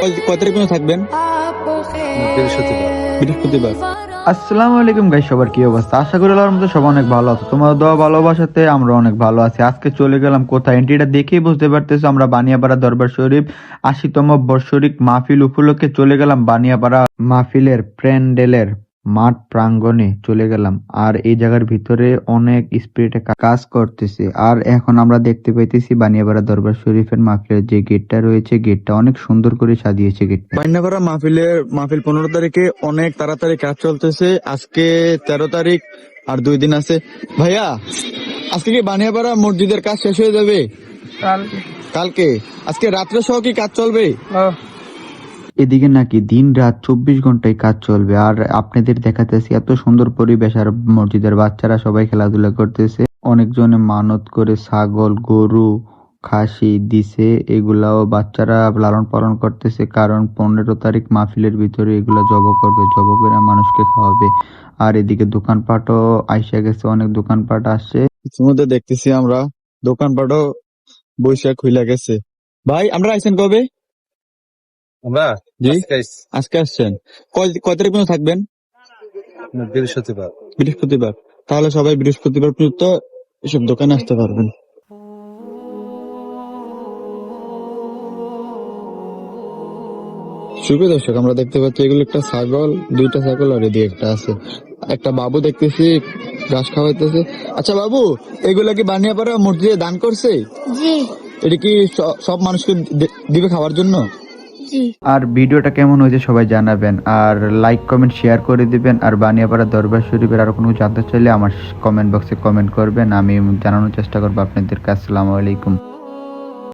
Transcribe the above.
কয়- কয় তারিখ পর্যন্ত থাকবেন? বৃহস্পতিবার। আসসালামু আলাইকুম গাই সবার কি অবস্থা? আশা করি আল্লাহর মধ্যে সবাই অনেক ভালো আছে। তোমার দোয়া ভালোবাসাতে আমরা অনেক ভালো আছি। আজকে চলে গেলাম কোথায়? এন্ট্রিটা দেখেই বুঝতে পারতেছো আমরা বানিয়াপাড়া দরবার শরীফ আশিতম বর্ষরিক মাহফিল উপলক্ষে চলে গেলাম বানিয়াপাড়া মাহফিলের প্যান্ডেলের মাঠ প্রাঙ্গণে চলে গেলাম। আর এই জায়গার ভিতরে অনেক স্পিরিটে কাজ করতেছে। আর এখন আমরা দেখতে পাইতেছি বানিয়াপাড়া দরবার শরীফের মাহফিলের যে গেটটা রয়েছে গেটটা অনেক সুন্দর করে সাজিয়েছে গেটটা। বান্যাপাড়া মাহফিলের মাহফিল পনেরো তারিখে অনেক তাড়াতাড়ি কাজ চলতেছে। আজকে তেরো তারিখ আর দুই দিন আছে। ভাইয়া আজকে কি বানিয়াপাড়া মসজিদের কাজ শেষ হয়ে যাবে? কালকে। আজকে রাত্রে সহ কি কাজ চলবে? এদিকে নাকি দিন রাত চব্বিশ ঘন্টায় কাজ চলবে। আর আপনাদের দেখাতেছি এত সুন্দর পরিবেশ আর মসজিদের বাচ্চারা সবাই খেলাধুলা করতেছে। অনেকজনে মানত করে ছাগল, গরু, খাসি দিছে। এগুলাও বাচ্চারা লালন পালন করতেছে কারণ পনেরো তারিখ মাহফিলের ভিতরে এগুলা জব করবে, জব করে মানুষকে খাওয়াবে। আর এদিকে দোকানপাটও আইসা গেছে, অনেক দোকানপাট আসছে। ইতিমধ্যে দেখতেছি আমরা দোকানপাটও বৈশাখ হইলা গেছে। ভাই, আমরা আইসেন কবে? আমরা জি। আজকে আসছেন। কয় কয় তারিখ পর্যন্ত থাকবেন? বৃহস্পতিবার। বৃহস্পতিবার। তাহলে সবাই বৃহস্পতিবার পর্যন্ত এসব দোকানে আসতে পারবেন। শুভ দর্শক আমরা দেখতে পাচ্ছি এগুলো একটা ছাগল দুইটা ছাগল আর এদিকে একটা আছে। একটা বাবু দেখতেছি ঘাস খাওয়াইতেছে। আচ্ছা বাবু এগুলো কি বানিয়াপাড়া মসজিদে দান করছে? এটা কি সব মানুষকে দে- দিবে খাওয়ার জন্য? আর ভিডিওটা কেমন হয়েছে সবাই জানাবেন। আর লাইক কমেন্ট শেয়ার করে দিবেন। আর বানিয়াপাড়া দরবার শরীফের আর কোনো জানতে চাইলে আমার কমেন্ট বক্সে কমেন্ট করবেন। আমি জানানোর চেষ্টা করব আপনাদেরকে আসসালামু আলাইকুম।